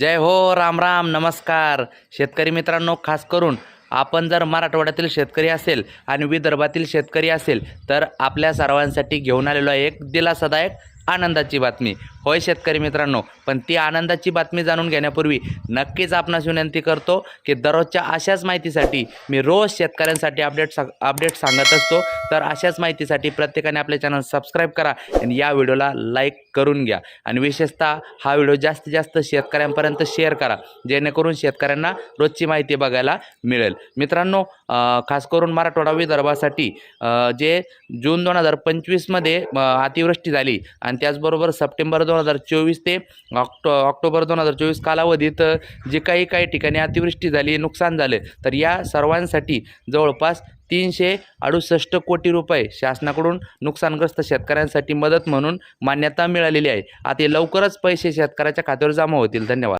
जय हो राम राम नमस्कार. शेतकरी मित्रांनो खास करून आपण जर मराठवाड्यातील शेतकरी असेल आणि विदर्भातील शेतकरी असेल तर आपल्या सर्वांसाठी घेऊन आलेलो आहे एक दिलासादायक आनंदाची बातमी. होय शेतकरी मित्रांनो पण ती आनंदाची बातमी जाणून घेण्यापूर्वी नक्कीच आपणास विनंती करतो की दररोजच्या अशाच माहितीसाठी मी रोज शेतकऱ्यांसाठी अपडेट सा अपडेट सांगत असतो. तर अशाच माहितीसाठी प्रत्येकाने आपले चॅनल सबस्क्राईब करा आणि या व्हिडिओला लाईक करून घ्या. आणि विशेषतः हा व्हिडिओ जास्तीत जास्त शेतकऱ्यांपर्यंत शेअर करा जेणेकरून शेतकऱ्यांना रोजची माहिती बघायला मिळेल. मित्रांनो खास करून मराठवाडा विदर्भासाठी जे जून दोन हजार पंचवीसमध्ये अतिवृष्टी झाली आणि त्याचबरोबर सप्टेंबर दोन हजार चोवीस ते ऑक्टो ऑक्टोबर दोन हजार चोवीस कालावधीत जे काही काही ठिकाणी अतिवृष्टी झाली नुकसान झालं तर या सर्वांसाठी जवळपास तीनशे अडुसष्ट कोटी रुपये शासनाकडून नुकसानग्रस्त शेतकऱ्यांसाठी मदत म्हणून मान्यता मिळालेली आहे. आता लवकरच पैसे शेतकऱ्याच्या खात्यावर जमा होतील. धन्यवाद.